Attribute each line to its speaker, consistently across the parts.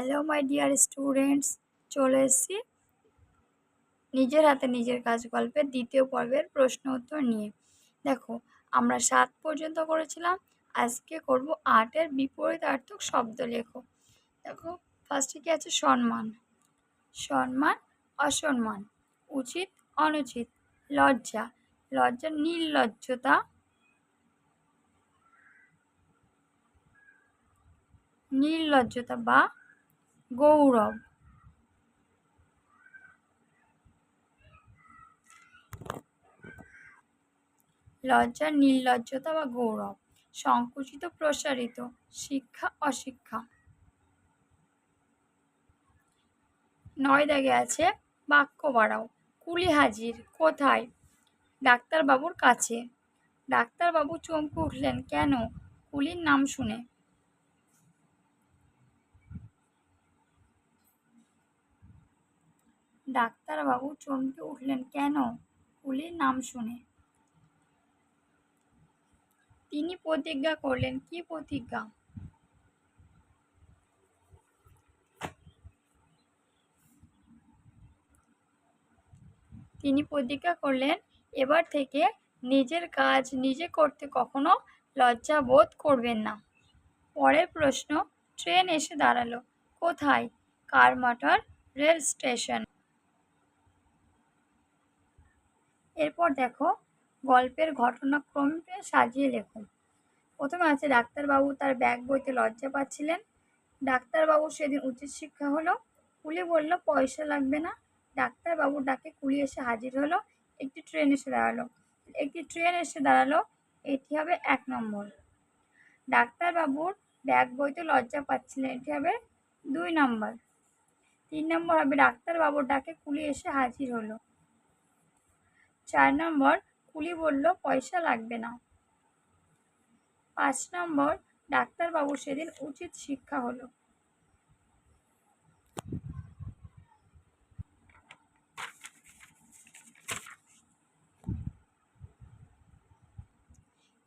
Speaker 1: Hello my dear students চলে এসেছি নিজের হাতে নিজের কাজ গল্পের দ্বিতীয় পর্বের প্রশ্ন উত্তর নিয়ে। দেখো, আমরা সাত পর্যন্ত করেছিলাম, আজকে করব আটের বিপরীতার্থক শব্দ লেখো। দেখো ফার্স্টে কি আছে? সম্মান সম্মান অসম্মান, উচিত, অনুচিত, লজ্জা। লজ্জা, নির্লজ্জতা। নির্লজ্জতা বা গৌরব। লজ্জা, নির্লজ্জতা বা গৌরব। সংকুচিত, প্রসারিত, শিক্ষা, অশিক্ষা। নয় দাগে আছে, বাক্য বাড়াও। কুলি হাজির, কোথায়? ডাক্তারবাবুর কাছে। ডাক্তারবাবু চমকে উঠলেন, কেন? কুলির নাম শুনে। ডাক্তারবাবু চমকে উঠলেন, কেন? কুলির নাম শুনে। তিনি প্রতিজ্ঞা করলেন। কি প্রতিজ্ঞা? তিনি প্রতিজ্ঞা করলেন, এবার থেকে নিজের কাজ নিজে করতে কখনো লজ্জা বোধ করবেন না। পরের প্রশ্ন, ট্রেন এসে দাঁড়াল। কোথায়? Karmatar rail station. এরপর দেখো গল্পের ঘটনাক্রমকে সাজিয়ে লেখো। প্রথমে আছে ডাক্তারবাবু তার ব্যাগ বইতে লজ্জা পাচ্ছিলেন। ডাক্তারবাবু সেদিন উচিত শিক্ষা হলো, কুলি বলল, পয়সা লাগবে না। ডাক্তারবাবুর ডাকে, কুলি এসে হাজির হলো, একটি ট্রেন এসে দাঁড়াল। একটি ট্রেন এসে দাঁড়াল, এটি হবে এক নম্বর। ডাক্তারবাবুর ব্যাগ বইতে লজ্জা পাচ্ছিলেন, এটি হবে দুই নম্বর। তিন নম্বর হবে ডাক্তারবাবুর ডাকে, কুলি এসে হাজির হলো। চার নম্বর, কুলি বলল, পয়সা লাগবে না। পাঁচ নম্বর, ডাক্তারবাবু সেদিন উচিত শিক্ষা হলো।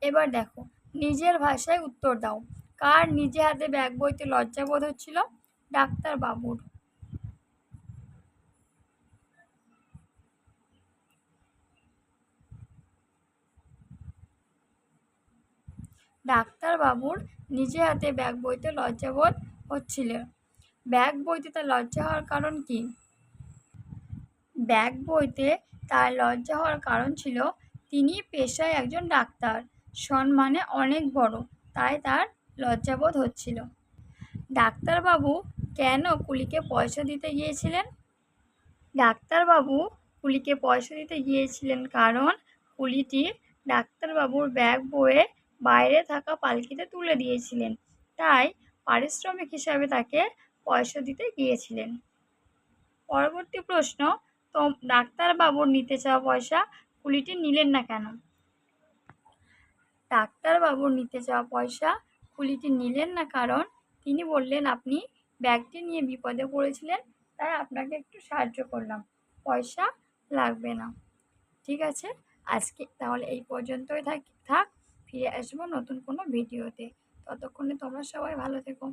Speaker 1: এবার দেখো, নিজের ভাষায় উত্তর দাও। কার নিজে হাতে ব্যাগ বইতে লজ্জা বোধ হচ্ছিল? ডাক্তারবাবুর। ডাক্তারবাবুর নিজে হাতে ব্যাগ বইতে লজ্জাবোধ হচ্ছিল। ব্যাগ বইতে তার লজ্জা হওয়ার কারণ কি? ব্যাগ বইতে তার লজ্জা হওয়ার কারণ ছিল তিনি পেশায় একজন ডাক্তার, সম্মানে অনেক বড়, তাই তার লজ্জাবোধ হচ্ছিল। ডাক্তারবাবু কেন কুলিকে পয়সা দিতে গিয়েছিলেন? ডাক্তারবাবু কুলিকে পয়সা দিতে গিয়েছিলেন কারণ কুলিটি ডাক্তারবাবুর ব্যাগ বয়ে বাইরে থাকা পালকিতে তুলে দিয়েছিলেন। তাই পারিশ্রমিক হিসাবে তাকে পয়সা দিতে গিয়েছিলেন। পরবর্তী প্রশ্ন তো ডাক্তারবাবুর নিতে চাওয়া পয়সা কুলিটি নিলেন না কেন? ডাক্তারবাবুর নিতে চাওয়া পয়সা কুলিটি নিলেন না কারণ তিনি বললেন আপনি ব্যাগটি নিয়ে বিপদে পড়েছিলেন, তাই আপনাকে একটু সাহায্য করলাম। পয়সা লাগবে না। ঠিক আছে, আজকে তাহলে এই পর্যন্তই থাক থাক। ফিরে আসব নতুন কোনো ভিডিওতে। ততক্ষণে তোমরা সবাই ভালো থেকো।